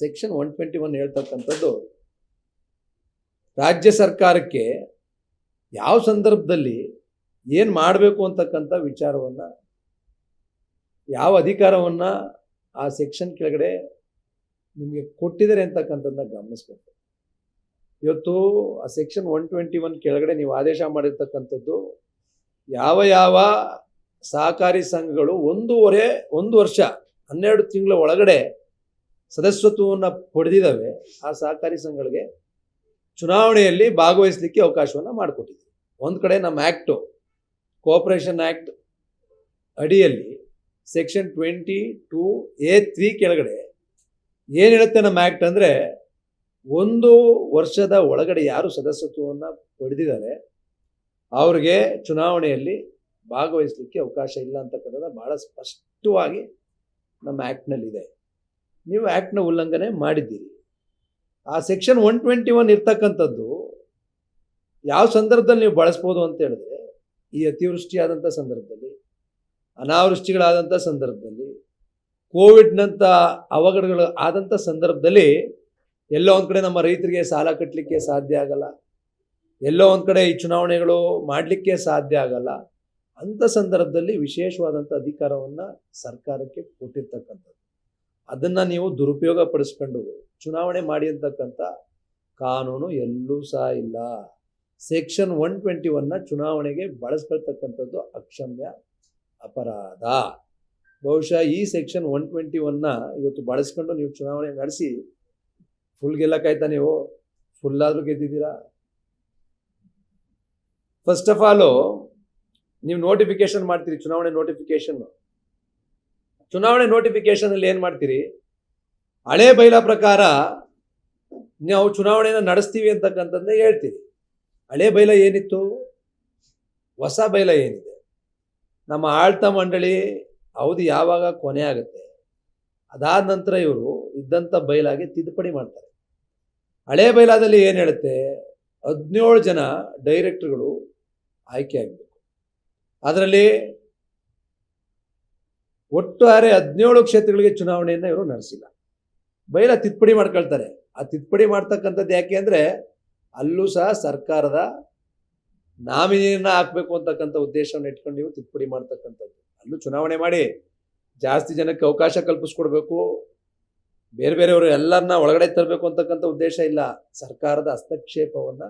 Section one twenty one ಹೇಳ್ತಕ್ಕಂಥದ್ದು, ರಾಜ್ಯ ಸರ್ಕಾರಕ್ಕೆ ಯಾವ ಸಂದರ್ಭದಲ್ಲಿ ಏನು ಮಾಡಬೇಕು ಅಂತಕ್ಕಂಥ ವಿಚಾರವನ್ನು, ಯಾವ ಅಧಿಕಾರವನ್ನು ಆ ಸೆಕ್ಷನ್ ಕೆಳಗಡೆ ನಿಮಗೆ ಕೊಟ್ಟಿದ್ದಾರೆ ಅಂತಕ್ಕಂಥದ್ದನ್ನ ಗಮನಿಸ್ಬೇಕು. ಇವತ್ತು ಆ ಸೆಕ್ಷನ್ ಒನ್ ಟ್ವೆಂಟಿ ಒನ್ ಕೆಳಗಡೆ ನೀವು ಆದೇಶ ಮಾಡಿರ್ತಕ್ಕಂಥದ್ದು, ಯಾವ ಯಾವ ಸಹಕಾರಿ ಸಂಘಗಳು ಒಂದೂವರೆ, ಒಂದು ವರ್ಷ, ಹನ್ನೆರಡು ತಿಂಗಳ ಒಳಗಡೆ ಸದಸ್ಯತ್ವವನ್ನು ಪಡೆದಿದ್ದಾವೆ, ಆ ಸಹಕಾರಿ ಸಂಘಗಳಿಗೆ ಚುನಾವಣೆಯಲ್ಲಿ ಭಾಗವಹಿಸಲಿಕ್ಕೆ ಅವಕಾಶವನ್ನು ಮಾಡಿಕೊಟ್ಟಿದ್ದೀವಿ. ಒಂದು ಕಡೆ ನಮ್ಮ ಆ್ಯಕ್ಟು ಕೋಆಪರೇಷನ್ ಆ್ಯಕ್ಟ್ ಅಡಿಯಲ್ಲಿ section twenty two A three ಕೆಳಗಡೆ ಏನು ಹೇಳುತ್ತೆ ನಮ್ಮ ಆ್ಯಕ್ಟ್ ಅಂದರೆ, ಒಂದು ವರ್ಷದ ಒಳಗಡೆ ಯಾರು ಸದಸ್ಯತ್ವವನ್ನು ಪಡೆದಿದ್ದಾರೆ, ಅವ್ರಿಗೆ ಚುನಾವಣೆಯಲ್ಲಿ ಭಾಗವಹಿಸಲಿಕ್ಕೆ ಅವಕಾಶ ಇಲ್ಲ ಅಂತಕ್ಕಂಥದ್ದು ಭಾಳ ಸ್ಪಷ್ಟವಾಗಿ ನಮ್ಮ ಆ್ಯಕ್ಟ್ನಲ್ಲಿದೆ ನೀವು ಆ್ಯಕ್ಟ್ನ ಉಲ್ಲಂಘನೆ ಮಾಡಿದ್ದೀರಿ. ಆ ಸೆಕ್ಷನ್ ಒನ್ ಟ್ವೆಂಟಿ ಒನ್ ಇರ್ತಕ್ಕಂಥದ್ದು ಯಾವ ಸಂದರ್ಭದಲ್ಲಿ ನೀವು ಬಳಸ್ಬೋದು ಅಂತ ಹೇಳಿದ್ರೆ, ಈ ಅತಿವೃಷ್ಟಿ ಆದಂಥ ಸಂದರ್ಭದಲ್ಲಿ, ಅನಾವೃಷ್ಟಿಗಳಾದಂಥ ಸಂದರ್ಭದಲ್ಲಿ, ಕೋವಿಡ್ನಂಥ ಅವಘಡಗಳು ಆದಂಥ ಸಂದರ್ಭದಲ್ಲಿ ಎಲ್ಲೋ ಒಂದು ಕಡೆ ನಮ್ಮ ರೈತರಿಗೆ ಸಾಲ ಕಟ್ಟಲಿಕ್ಕೆ ಸಾಧ್ಯ ಆಗಲ್ಲ. ಎಲ್ಲೋ ಒಂದು ಕಡೆ ಈ ಚುನಾವಣೆಗಳು ಮಾಡಲಿಕ್ಕೆ ಸಾಧ್ಯ ಆಗಲ್ಲ. ಅಂಥ ಸಂದರ್ಭದಲ್ಲಿ ವಿಶೇಷವಾದಂಥ ಅಧಿಕಾರವನ್ನು ಸರ್ಕಾರಕ್ಕೆ ಕೊಟ್ಟಿರ್ತಕ್ಕಂಥದ್ದು. ಅದನ್ನು ನೀವು ದುರುಪಯೋಗ ಪಡಿಸ್ಕೊಂಡು ಚುನಾವಣೆ ಮಾಡಿ ಅಂತಕ್ಕಂಥ ಕಾನೂನು ಎಲ್ಲೂ ಸಹ ಇಲ್ಲ. ಸೆಕ್ಷನ್ ಒನ್ ಟ್ವೆಂಟಿ ಒನ್ನ ಚುನಾವಣೆಗೆ ಬಳಸ್ಕೊಳ್ತಕ್ಕಂಥದ್ದು ಅಕ್ಷಮ್ಯ ಅಪರಾಧ. ಬಹುಶಃ ಈ ಸೆಕ್ಷನ್ ಒನ್ ಟ್ವೆಂಟಿ ಒನ್ನ ಇವತ್ತು ಬಳಸ್ಕೊಂಡು ನೀವು ಚುನಾವಣೆ ನಡೆಸಿ ಫುಲ್ ಗೆಲ್ಲಕ್ಕಾಯ್ತಾ ನೀವು? ಫುಲ್ ಆದರೂ ಗೆದ್ದಿದ್ದೀರಾ? ಫಸ್ಟ್ ಆಫ್ ಆಲು ನೀವು ನೋಟಿಫಿಕೇಶನ್ ಮಾಡ್ತೀರಿ, ಚುನಾವಣೆ ನೋಟಿಫಿಕೇಶನ್ ಚುನಾವಣೆ ನೋಟಿಫಿಕೇಶನ್ ಅಲ್ಲಿ ಏನು ಮಾಡ್ತೀರಿ? ಹಳೆ ಬೈಲ ಪ್ರಕಾರ ನಾವು ಚುನಾವಣೆಯನ್ನು ನಡೆಸ್ತೀವಿ ಅಂತಕ್ಕಂಥದ್ದೇ ಹೇಳ್ತೀರಿ. ಹಳೆ ಬೈಲ ಏನಿತ್ತು? ಹೊಸ ಬೈಲ ಏನಿದೆ? ನಮ್ಮ ಆಳ್ತ ಮಂಡಳಿ ಅವಧಿ ಯಾವಾಗ ಕೊನೆ ಆಗುತ್ತೆ? ಅದಾದ ನಂತರ ಇವರು ಇದ್ದಂಥ ಬೈಲಾಗೆ ತಿದ್ದುಪಡಿ ಮಾಡ್ತಾರೆ. ಹಳೆ ಬೈಲಾದಲ್ಲಿ ಏನು ಹೇಳುತ್ತೆ? ಹದಿನೇಳು ಜನ ಡೈರೆಕ್ಟ್ರ್ಗಳು ಆಯ್ಕೆ ಆಗಬೇಕು. ಅದರಲ್ಲಿ ಒಟ್ಟಾರೆ ಹದಿನೇಳು ಕ್ಷೇತ್ರಗಳಿಗೆ ಚುನಾವಣೆಯನ್ನು ಇವರು ನಡೆಸಿಲ್ಲ. ಬೈಲ ತಿದ್ದುಪಡಿ ಮಾಡ್ಕೊಳ್ತಾರೆ. ಆ ತಿದ್ದುಪಡಿ ಮಾಡ್ತಕ್ಕಂಥದ್ದು ಯಾಕೆ ಅಂದರೆ ಅಲ್ಲೂ ಸಹ ಸರ್ಕಾರದ ನಾಮಿನಿಯನ್ನು ಹಾಕಬೇಕು ಅಂತಕ್ಕಂಥ ಉದ್ದೇಶವನ್ನು ಇಟ್ಕೊಂಡು ನೀವು ತಿದ್ದುಪಡಿ ಮಾಡ್ತಕ್ಕಂಥದ್ದು. ಅಲ್ಲೂ ಚುನಾವಣೆ ಮಾಡಿ ಜಾಸ್ತಿ ಜನಕ್ಕೆ ಅವಕಾಶ ಕಲ್ಪಿಸ್ಕೊಡ್ಬೇಕು. ಬೇರೆ ಬೇರೆಯವರು ಎಲ್ಲರನ್ನ ಒಳಗಡೆ ತರಬೇಕು ಅಂತಕ್ಕಂಥ ಉದ್ದೇಶ ಇಲ್ಲ. ಸರ್ಕಾರದ ಹಸ್ತಕ್ಷೇಪವನ್ನು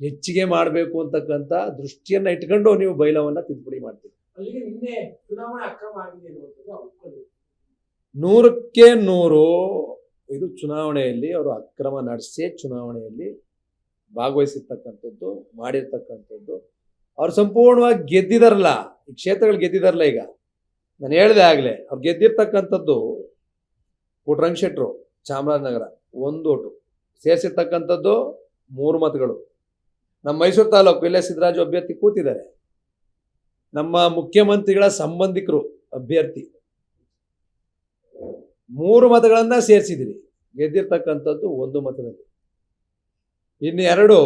ಹೆಚ್ಚಿಗೆ ಮಾಡಬೇಕು ಅಂತಕ್ಕಂಥ ದೃಷ್ಟಿಯನ್ನ ಇಟ್ಕೊಂಡು ನೀವು ಬೈಲವನ್ನು ತಿದ್ದುಪಡಿ ಮಾಡ್ತೀವಿ ಅಲ್ಲಿಗೆ ನಿನ್ನೆ ಚುನಾವಣೆ ಅಕ್ರಮ ಆಗಿದೆ. ನೂರಕ್ಕೆ ನೂರು ಇದು ಚುನಾವಣೆಯಲ್ಲಿ ಅವರು ಅಕ್ರಮ ನಡೆಸಿ ಚುನಾವಣೆಯಲ್ಲಿ ಭಾಗವಹಿಸಿರ್ತಕ್ಕಂಥದ್ದು, ಮಾಡಿರ್ತಕ್ಕಂಥದ್ದು. ಅವ್ರು ಸಂಪೂರ್ಣವಾಗಿ ಗೆದ್ದಿದಾರಲ್ಲ, ಈ ಕ್ಷೇತ್ರಗಳು ಗೆದ್ದಿದಾರಲ್ಲ ಈಗ. ನಾನು ಹೇಳಿದೆ ಆಗಲೇ, ಅವ್ರು ಗೆದ್ದಿರ್ತಕ್ಕಂಥದ್ದು ಪುಟ್ರಂಗ್ ಶೆಟ್ರು, ಚಾಮರಾಜನಗರ, ಒಂದು ಓಟು. ಸೇರಿಸಿರ್ತಕ್ಕಂಥದ್ದು ಮೂರು ಮತಗಳು. ನಮ್ಮ ಮೈಸೂರು ತಾಲೂಕು, ಇಲ್ಲೇ ಸಿದ್ದರಾಜು ಅಭ್ಯರ್ಥಿ ಕೂತಿದ್ದಾರೆ. ನಮ್ಮ ಮುಖ್ಯಮಂತ್ರಿಗಳ ಸಂಬಂಧಿಕರು ಅಭ್ಯರ್ಥಿ. ಮೂರು ಮತಗಳನ್ನ ಸೇರಿಸಿದಿರಿ. ಗೆದ್ದಿರ್ತಕ್ಕಂಥದ್ದು ಒಂದು ಮತದಲ್ಲಿ. ಇನ್ನು ಎರಡು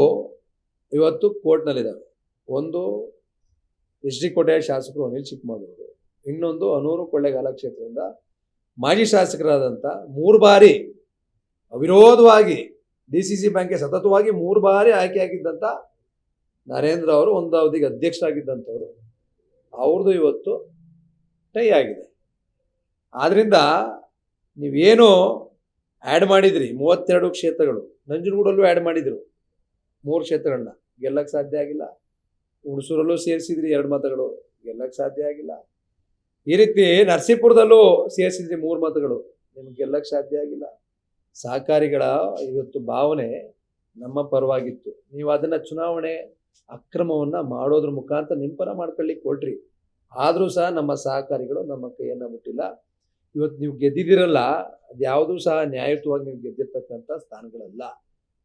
ಇವತ್ತು ಕೋರ್ಟ್ನಲ್ಲಿದ್ದಾವೆ ಒಂದು ಎಚ್ ಡಿ ಕೋಟೆಯ ಶಾಸಕರು ಅನಿಲ್ ಚಿಕ್ಕಮಗಳೂರು. ಇನ್ನೊಂದು ಅನೂರು ಕೊಳ್ಳೆಗಾಲ ಕ್ಷೇತ್ರದಿಂದ ಮಾಜಿ ಶಾಸಕರಾದಂಥ ಮೂರು ಬಾರಿ ಅವಿರೋಧವಾಗಿ ಡಿ ಸಿ ಸಿ ಬ್ಯಾಂಕ್ಗೆ ಸತತವಾಗಿ ಮೂರು ಬಾರಿ ಆಯ್ಕೆಯಾಗಿದ್ದಂಥ ನರೇಂದ್ರ ಅವರು, ಒಂದು ಅವಧಿಗೆ ಅಧ್ಯಕ್ಷರಾಗಿದ್ದಂಥವ್ರು. ಅವ್ರದ್ದು ಇವತ್ತು ಟೈ ಆಗಿದೆ. ಆದ್ದರಿಂದ ನೀವೇನು ಆ್ಯಡ್ ಮಾಡಿದ್ರಿ ಮೂವತ್ತೆರಡು ಕ್ಷೇತ್ರಗಳು. ನಂಜನಗೂಡಲ್ಲೂ ಆ್ಯಡ್ ಮಾಡಿದರು ಮೂರು ಕ್ಷೇತ್ರಗಳನ್ನ. ಗೆಲ್ಲಕ್ಕೆ ಸಾಧ್ಯ ಆಗಿಲ್ಲ. ಹುಣಸೂರಲ್ಲೂ ಸೇರಿಸಿದ್ರಿ ಎರಡು ಮತಗಳು. ಗೆಲ್ಲಕ್ಕೆ ಸಾಧ್ಯ ಆಗಿಲ್ಲ. ಈ ರೀತಿ ನರಸೀಪುರದಲ್ಲೂ ಸೇರಿಸಿದ್ರಿ ಮೂರು ಮತಗಳು. ನಿಮ್ಗೆ ಗೆಲ್ಲಕ್ಕೆ ಸಾಧ್ಯ ಆಗಿಲ್ಲ. ಸಹಕಾರಿಗಳ ಇವತ್ತು ಭಾವನೆ ನಮ್ಮ ಪರವಾಗಿತ್ತು. ನೀವು ಅದನ್ನು ಚುನಾವಣೆ ಅಕ್ರಮವನ್ನು ಮಾಡೋದ್ರ ಮುಖಾಂತರ ನಿಂಪನ ಮಾಡ್ಕೊಳ್ಳಿಕ್ಕೆ ಕೊಟ್ರಿ ಆದರೂ ಸಹ ನಮ್ಮ ಸಹಕಾರಿಗಳು ನಮ್ಮ ಕೈಯನ್ನು ಮುಟ್ಟಿಲ್ಲ. ಇವತ್ತು ನೀವು ಗೆದ್ದಿದ್ದೀರಲ್ಲ, ಅದ್ಯಾವುದೂ ಸಹ ನ್ಯಾಯಯುತವಾಗಿ ನೀವು ಗೆದ್ದಿರ್ತಕ್ಕಂಥ ಸ್ಥಾನಗಳಲ್ಲ.